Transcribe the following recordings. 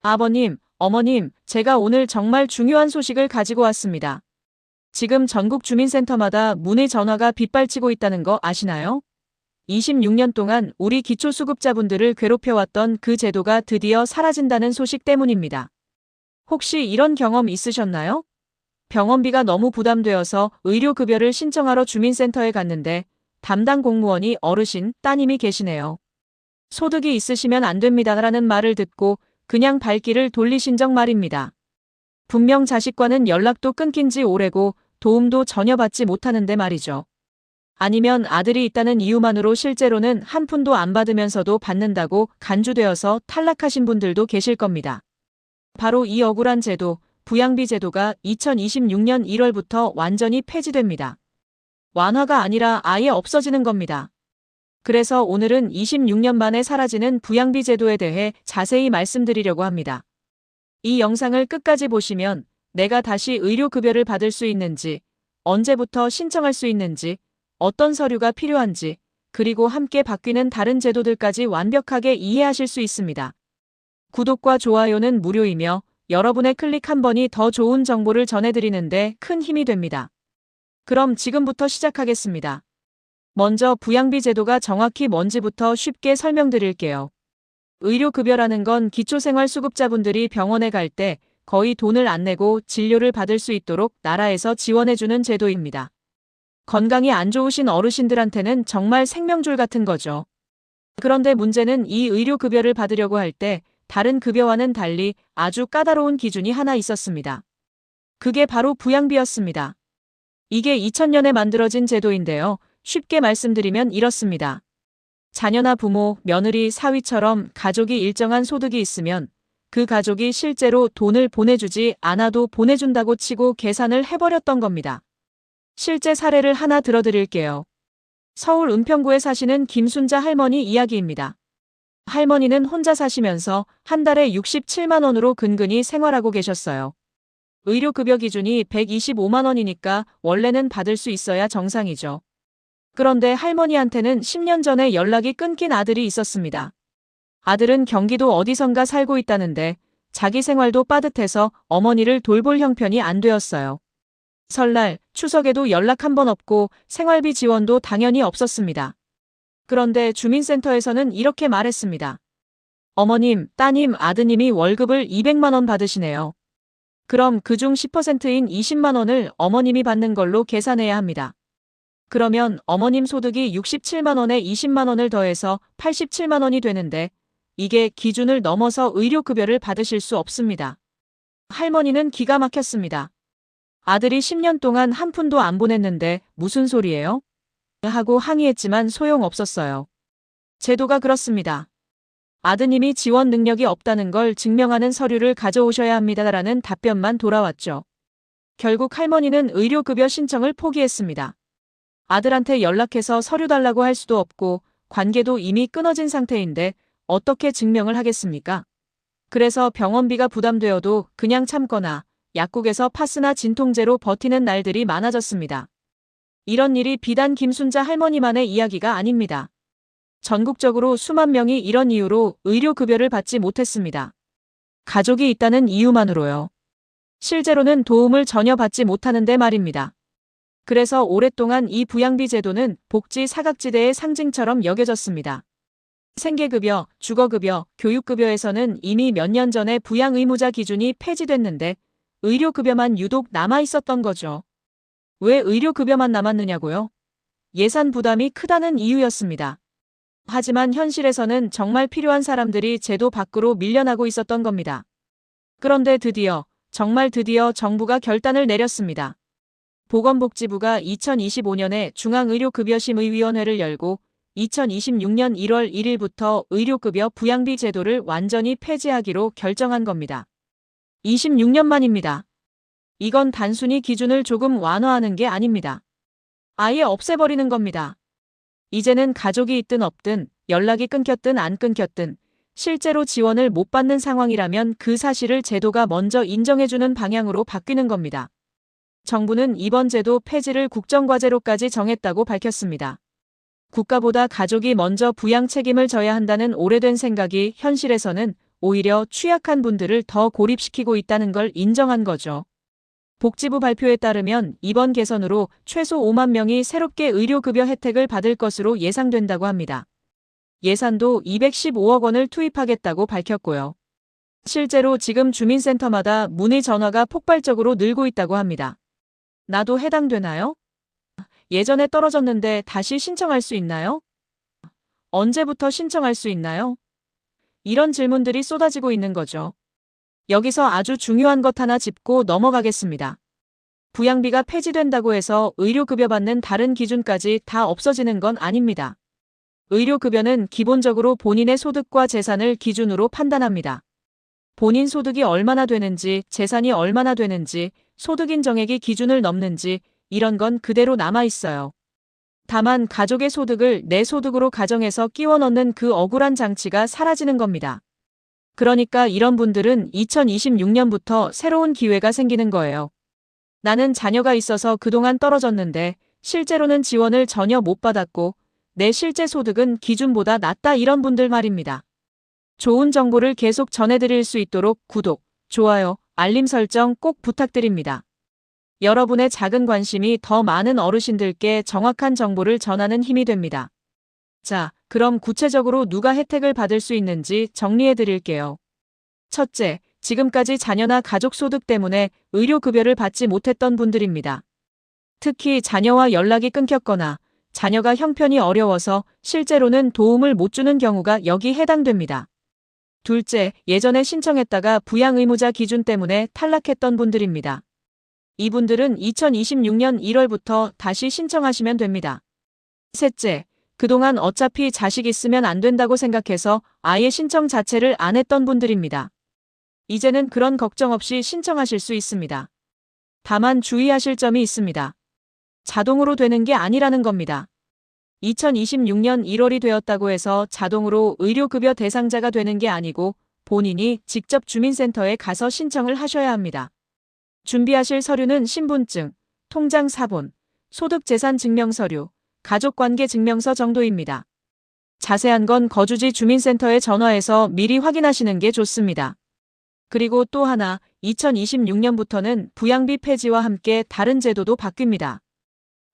아버님, 어머님, 제가 오늘 정말 중요한 소식을 가지고 왔습니다. 지금 전국 주민센터마다 문의 전화가 빗발치고 있다는 거 아시나요? 26년 동안 우리 기초수급자분들을 괴롭혀왔던 그 제도가 드디어 사라진다는 소식 때문입니다. 혹시 이런 경험 있으셨나요? 병원비가 너무 부담되어서 의료급여를 신청하러 주민센터에 갔는데 담당 공무원이 어르신, 따님이 계시네요. 소득이 있으시면 안 됩니다라는 말을 듣고 그냥 발길을 돌리신 적 말입니다. 분명 자식과는 연락도 끊긴 지 오래고 도움도 전혀 받지 못하는데 말이죠. 아니면 아들이 있다는 이유만으로 실제로는 한 푼도 안 받으면서도 받는다고 간주되어서 탈락하신 분들도 계실 겁니다. 바로 이 억울한 제도, 부양비 제도가 2026년 1월부터 완전히 폐지됩니다. 완화가 아니라 아예 없어지는 겁니다. 그래서 오늘은 26년 만에 사라지는 부양비 제도에 대해 자세히 말씀드리려고 합니다. 이 영상을 끝까지 보시면 내가 다시 의료급여를 받을 수 있는지, 언제부터 신청할 수 있는지, 어떤 서류가 필요한지, 그리고 함께 바뀌는 다른 제도들까지 완벽하게 이해하실 수 있습니다. 구독과 좋아요는 무료이며 여러분의 클릭 한 번이 더 좋은 정보를 전해드리는데 큰 힘이 됩니다. 그럼 지금부터 시작하겠습니다. 먼저 부양비 제도가 정확히 뭔지부터 쉽게 설명드릴게요. 의료급여라는 건 기초생활수급자분들이 병원에 갈 때 거의 돈을 안 내고 진료를 받을 수 있도록 나라에서 지원해주는 제도입니다. 건강이 안 좋으신 어르신들한테는 정말 생명줄 같은 거죠. 그런데 문제는 이 의료급여를 받으려고 할 때 다른 급여와는 달리 아주 까다로운 기준이 하나 있었습니다. 그게 바로 부양비였습니다. 이게 2000년에 만들어진 제도인데요. 쉽게 말씀드리면 이렇습니다. 자녀나 부모, 며느리, 사위처럼 가족이 일정한 소득이 있으면 그 가족이 실제로 돈을 보내주지 않아도 보내준다고 치고 계산을 해버렸던 겁니다. 실제 사례를 하나 들어드릴게요. 서울 은평구에 사시는 김순자 할머니 이야기입니다. 할머니는 혼자 사시면서 한 달에 67만 원으로 근근히 생활하고 계셨어요. 의료급여 기준이 125만 원이니까 원래는 받을 수 있어야 정상이죠. 그런데 할머니한테는 10년 전에 연락이 끊긴 아들이 있었습니다. 아들은 경기도 어디선가 살고 있다는데 자기 생활도 빠듯해서 어머니를 돌볼 형편이 안 되었어요. 설날, 추석에도 연락 한 번 없고 생활비 지원도 당연히 없었습니다. 그런데 주민센터에서는 이렇게 말했습니다. 어머님, 따님, 아드님이 월급을 200만 원 받으시네요. 그럼 그중 10%인 20만 원을 어머님이 받는 걸로 계산해야 합니다. 그러면 어머님 소득이 67만 원에 20만 원을 더해서 87만 원이 되는데 이게 기준을 넘어서 의료급여를 받으실 수 없습니다. 할머니는 기가 막혔습니다. 아들이 10년 동안 한 푼도 안 보냈는데 무슨 소리예요? 하고 항의했지만 소용없었어요. 제도가 그렇습니다. 아드님이 지원 능력이 없다는 걸 증명하는 서류를 가져오셔야 합니다라는 답변만 돌아왔죠. 결국 할머니는 의료급여 신청을 포기했습니다. 아들한테 연락해서 서류 달라고 할 수도 없고 관계도 이미 끊어진 상태인데 어떻게 증명을 하겠습니까? 그래서 병원비가 부담되어도 그냥 참거나 약국에서 파스나 진통제로 버티는 날들이 많아졌습니다. 이런 일이 비단 김순자 할머니만의 이야기가 아닙니다. 전국적으로 수만 명이 이런 이유로 의료급여를 받지 못했습니다. 가족이 있다는 이유만으로요. 실제로는 도움을 전혀 받지 못하는데 말입니다. 그래서 오랫동안 이 부양비 제도는 복지 사각지대의 상징처럼 여겨졌습니다. 생계급여, 주거급여, 교육급여에서는 이미 몇 년 전에 부양 의무자 기준이 폐지됐는데 의료급여만 유독 남아 있었던 거죠. 왜 의료급여만 남았느냐고요? 예산 부담이 크다는 이유였습니다. 하지만 현실에서는 정말 필요한 사람들이 제도 밖으로 밀려나고 있었던 겁니다. 그런데 드디어, 정말 드디어 정부가 결단을 내렸습니다. 보건복지부가 2025년에 중앙의료급여심의위원회를 열고 2026년 1월 1일부터 의료급여 부양비 제도를 완전히 폐지하기로 결정한 겁니다. 26년 만입니다. 이건 단순히 기준을 조금 완화하는 게 아닙니다. 아예 없애버리는 겁니다. 이제는 가족이 있든 없든 연락이 끊겼든 안 끊겼든 실제로 지원을 못 받는 상황이라면 그 사실을 제도가 먼저 인정해주는 방향으로 바뀌는 겁니다. 정부는 이번 제도 폐지를 국정과제로까지 정했다고 밝혔습니다. 국가보다 가족이 먼저 부양 책임을 져야 한다는 오래된 생각이 현실에서는 오히려 취약한 분들을 더 고립시키고 있다는 걸 인정한 거죠. 복지부 발표에 따르면 이번 개선으로 최소 5만 명이 새롭게 의료급여 혜택을 받을 것으로 예상된다고 합니다. 예산도 215억 원을 투입하겠다고 밝혔고요. 실제로 지금 주민센터마다 문의 전화가 폭발적으로 늘고 있다고 합니다. 나도 해당되나요? 예전에 떨어졌는데 다시 신청할 수 있나요? 언제부터 신청할 수 있나요? 이런 질문들이 쏟아지고 있는 거죠. 여기서 아주 중요한 것 하나 짚고 넘어가겠습니다. 부양비가 폐지된다고 해서 의료급여 받는 다른 기준까지 다 없어지는 건 아닙니다. 의료급여는 기본적으로 본인의 소득과 재산을 기준으로 판단합니다. 본인 소득이 얼마나 되는지, 재산이 얼마나 되는지, 소득인 정액이 기준을 넘는지, 이런 건 그대로 남아 있어요. 다만 가족의 소득을 내 소득으로 가정해서 끼워 넣는 그 억울한 장치가 사라지는 겁니다. 그러니까 이런 분들은 2026년부터 새로운 기회가 생기는 거예요. 나는 자녀가 있어서 그동안 떨어졌는데 실제로는 지원을 전혀 못 받았고 내 실제 소득은 기준보다 낮다 이런 분들 말입니다. 좋은 정보를 계속 전해드릴 수 있도록 구독, 좋아요, 알림 설정 꼭 부탁드립니다. 여러분의 작은 관심이 더 많은 어르신들께 정확한 정보를 전하는 힘이 됩니다. 자, 그럼 구체적으로 누가 혜택을 받을 수 있는지 정리해 드릴게요. 첫째, 지금까지 자녀나 가족 소득 때문에 의료급여를 받지 못했던 분들입니다. 특히 자녀와 연락이 끊겼거나 자녀가 형편이 어려워서 실제로는 도움을 못 주는 경우가 여기 해당됩니다. 둘째, 예전에 신청했다가 부양 의무자 기준 때문에 탈락했던 분들입니다. 이분들은 2026년 1월부터 다시 신청하시면 됩니다. 셋째, 그동안 어차피 자식 있으면 안 된다고 생각해서 아예 신청 자체를 안 했던 분들입니다. 이제는 그런 걱정 없이 신청하실 수 있습니다. 다만 주의하실 점이 있습니다. 자동으로 되는 게 아니라는 겁니다. 2026년 1월이 되었다고 해서 자동으로 의료급여 대상자가 되는 게 아니고 본인이 직접 주민센터에 가서 신청을 하셔야 합니다. 준비하실 서류는 신분증, 통장 사본, 소득재산증명서류, 가족관계증명서 정도입니다. 자세한 건 거주지 주민센터에 전화해서 미리 확인하시는 게 좋습니다. 그리고 또 하나, 2026년부터는 부양비 폐지와 함께 다른 제도도 바뀝니다.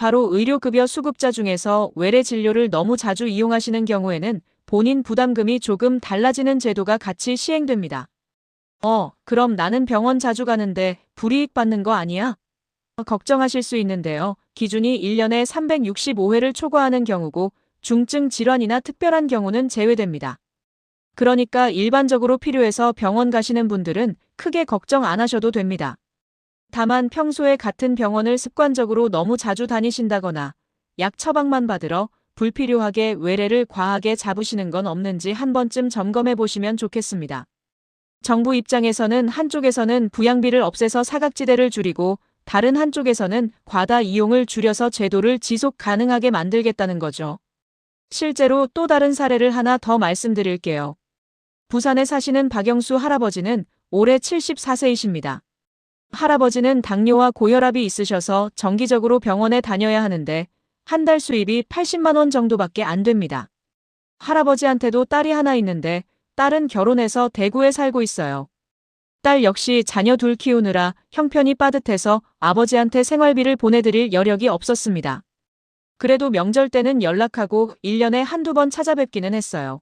바로 의료급여 수급자 중에서 외래 진료를 너무 자주 이용하시는 경우에는 본인 부담금이 조금 달라지는 제도가 같이 시행됩니다. 어, 그럼 나는 병원 자주 가는데 불이익 받는 거 아니야? 걱정하실 수 있는데요. 기준이 1년에 365회를 초과하는 경우고 중증 질환이나 특별한 경우는 제외됩니다. 그러니까 일반적으로 필요해서 병원 가시는 분들은 크게 걱정 안 하셔도 됩니다. 다만 평소에 같은 병원을 습관적으로 너무 자주 다니신다거나 약 처방만 받으러 불필요하게 외래를 과하게 잡으시는 건 없는지 한 번쯤 점검해 보시면 좋겠습니다. 정부 입장에서는 한쪽에서는 부양비를 없애서 사각지대를 줄이고 다른 한쪽에서는 과다 이용을 줄여서 제도를 지속 가능하게 만들겠다는 거죠. 실제로 또 다른 사례를 하나 더 말씀드릴게요. 부산에 사시는 박영수 할아버지는 올해 74세이십니다. 할아버지는 당뇨와 고혈압이 있으셔서 정기적으로 병원에 다녀야 하는데 한 달 수입이 80만 원 정도밖에 안 됩니다. 할아버지한테도 딸이 하나 있는데 딸은 결혼해서 대구에 살고 있어요. 딸 역시 자녀 둘 키우느라 형편이 빠듯해서 아버지한테 생활비를 보내드릴 여력이 없었습니다. 그래도 명절 때는 연락하고 1년에 한두 번 찾아뵙기는 했어요.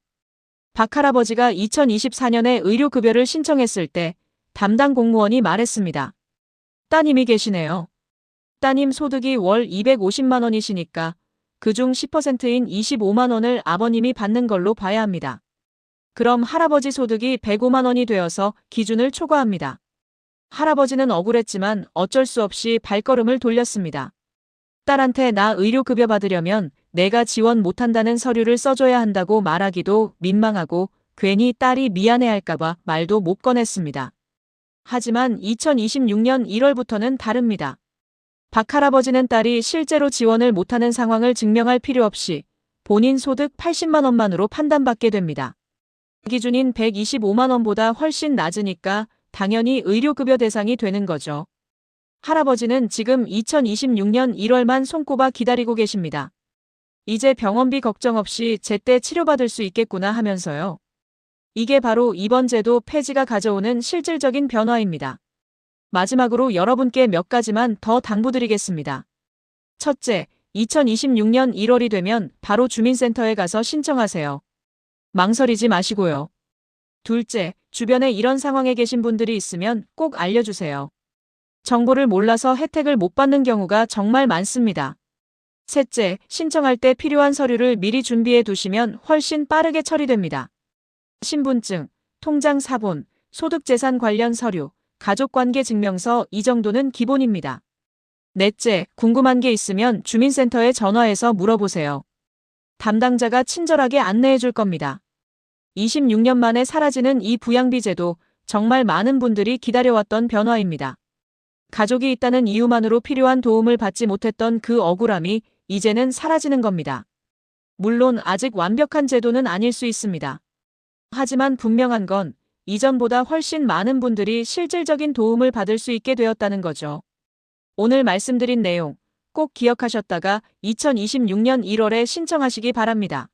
박 할아버지가 2024년에 의료급여를 신청했을 때 담당 공무원이 말했습니다. 따님이 계시네요. 따님 소득이 월 250만 원이시니까 그중 10%인 25만 원을 아버님이 받는 걸로 봐야 합니다. 그럼 할아버지 소득이 105만 원이 되어서 기준을 초과합니다. 할아버지는 억울했지만 어쩔 수 없이 발걸음을 돌렸습니다. 딸한테 나 의료급여 받으려면 내가 지원 못한다는 서류를 써줘야 한다고 말하기도 민망하고 괜히 딸이 미안해할까봐 말도 못 꺼냈습니다. 하지만 2026년 1월부터는 다릅니다. 박 할아버지는 딸이 실제로 지원을 못하는 상황을 증명할 필요 없이 본인 소득 80만 원만으로 판단받게 됩니다. 기준인 125만 원보다 훨씬 낮으니까 당연히 의료급여 대상이 되는 거죠. 할아버지는 지금 2026년 1월만 손꼽아 기다리고 계십니다. 이제 병원비 걱정 없이 제때 치료받을 수 있겠구나 하면서요. 이게 바로 이번 제도 폐지가 가져오는 실질적인 변화입니다. 마지막으로 여러분께 몇 가지만 더 당부드리겠습니다. 첫째, 2026년 1월이 되면 바로 주민센터에 가서 신청하세요. 망설이지 마시고요. 둘째, 주변에 이런 상황에 계신 분들이 있으면 꼭 알려주세요. 정보를 몰라서 혜택을 못 받는 경우가 정말 많습니다. 셋째, 신청할 때 필요한 서류를 미리 준비해 두시면 훨씬 빠르게 처리됩니다. 신분증, 통장 사본, 소득재산 관련 서류, 가족관계 증명서 이 정도는 기본입니다. 넷째, 궁금한 게 있으면 주민센터에 전화해서 물어보세요. 담당자가 친절하게 안내해 줄 겁니다. 26년 만에 사라지는 이 부양비 제도 정말 많은 분들이 기다려왔던 변화입니다. 가족이 있다는 이유만으로 필요한 도움을 받지 못했던 그 억울함이 이제는 사라지는 겁니다. 물론 아직 완벽한 제도는 아닐 수 있습니다. 하지만 분명한 건 이전보다 훨씬 많은 분들이 실질적인 도움을 받을 수 있게 되었다는 거죠. 오늘 말씀드린 내용 꼭 기억하셨다가 2026년 1월에 신청하시기 바랍니다.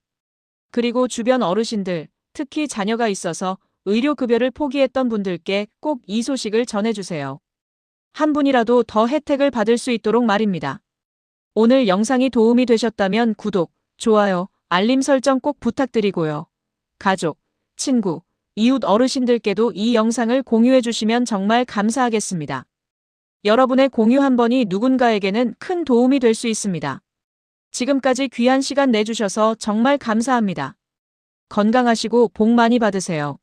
그리고 주변 어르신들, 특히 자녀가 있어서 의료급여를 포기했던 분들께 꼭 이 소식을 전해주세요. 한 분이라도 더 혜택을 받을 수 있도록 말입니다. 오늘 영상이 도움이 되셨다면 구독, 좋아요, 알림 설정 꼭 부탁드리고요. 가족, 친구, 이웃 어르신들께도 이 영상을 공유해 주시면 정말 감사하겠습니다. 여러분의 공유 한 번이 누군가에게는 큰 도움이 될 수 있습니다. 지금까지 귀한 시간 내주셔서 정말 감사합니다. 건강하시고 복 많이 받으세요.